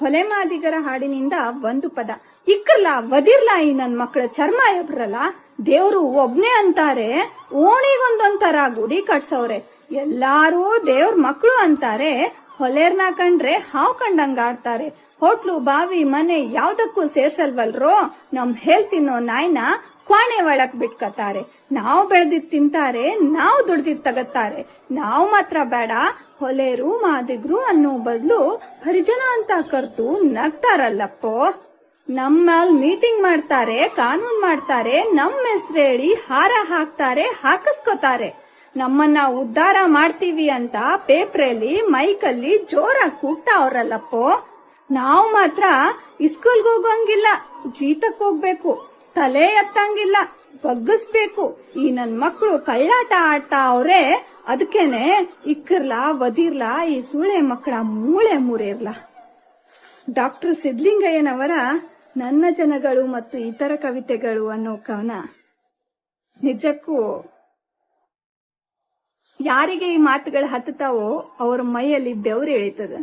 ಹೊಲೆ ಮಾದಿಗರ ಹಾಡಿನಿಂದ ಒಂದು ಪದ. ಇಕ್ಕರ್ಲ ವದಿರ್ಲ ಈ ನನ್ ಮಕ್ಕಳ ಚರ್ಮ ಎಬ್ರಲ್ಲ ದೇವ್ರು ಒಬ್ನೇ ಅಂತಾರೆ, ಓಣಿಗೊಂದೊಂಥರ ಗುಡಿ ಕಟ್ಸವ್ರೆ. ಎಲ್ಲಾರು ದೇವ್ರ ಮಕ್ಕಳು ಅಂತಾರೆ ಹೊಲೇರ್ನ ಕಂಡ್ರೆ ಹಾವ್ ಕಂಡಂಗ ಆಡ್ತಾರೆ. ಹೋಟ್ಲು, ಬಾವಿ, ಮನೆ ಯಾವ್ದಕ್ಕೂ ಸೇರ್ಸಲ್ವಲ್ರೋ? ನಮ್ ಹೇಳ್ ತಿನ್ನೋ ನಾಯ್ನ ಕ್ವಾಣೆ ಒಳಕ್ ಬಿಟ್ಕತಾರೆ ನಾವು ಬೆಳ್ದಿದ್ ತಿಂತಾರೆ, ನಾವು ದುಡ್ದಿದ್ ತಗತ್ತಾರೆ. ನಾವು ಮಾತ್ರ ಬೇಡ, ಹೊಲೇರು, ಮಾದಿಗ್ರು ಅನ್ನೋ ಬದ್ಲು ಹರಿಜನ ಅಂತ ಕರ್ತು ನಗ್ತಾರಲ್ಲಪ್ಪೋ. ನಮ್ಮಲ್ ಮೀಟಿಂಗ್ ಮಾಡ್ತಾರೆ, ಕಾನೂನ್ ಮಾಡ್ತಾರೆ ನಮ್ಮ ಹೆಸರು ಹೇಳಿ ಹಾರ ಹಾಕ್ತಾರೆ, ಹಾಕಿಸ್ಕೋತಾರೆ. ನಮ್ಮನ್ನ ಉದ್ಧಾರ ಮಾಡ್ತೀವಿ ಅಂತ ಪೇಪ್ರಲ್ಲಿ, ಮೈಕಲ್ಲಿ ಜೋರಾಗಿ ಕೂಗ್ತಾವ್ರಲ್ಲಪ್ಪೋ ನಾವು ಮಾತ್ರ ಇಸ್ಕೂಲ್ಗೆ ಹೋಗಂಗಿಲ್ಲ, ಜೀತಕ್ ಹೋಗ್ಬೇಕು, ತಲೆ ಎತ್ತಂಗಿಲ್ಲ, ಬಗ್ಗಿಸ್ಬೇಕು. ಈ ನನ್ ಮಕ್ಕಳು ಕಳ್ಳಾಟ ಆಡ್ತಾ ಅವ್ರೆ ಅದಕ್ಕೇನೆ ಇಕ್ಕಿರ್ಲಾ, ವದಿರ್ಲಾ, ಈ ಸೂಳೆ ಮಕ್ಕಳ ಮೂಳೆ ಮುರಿರ್ಲಾ. ಡಾಕ್ಟರ್ ಸಿದ್ಲಿಂಗಯ್ಯನವರ ನನ್ನ ಜನಗಳು ಮತ್ತು ಇತರ ಕವಿತೆಗಳು ಅನ್ನೋ ಕವನ ನಿಜಕ್ಕೂ ಯಾರಿಗೆ ಈ ಮಾತುಗಳು ಹತ್ತತಾವೋ ಅವ್ರ ಮೈಯಲ್ಲಿ ಬೆವರು ಇಳಿತದೆ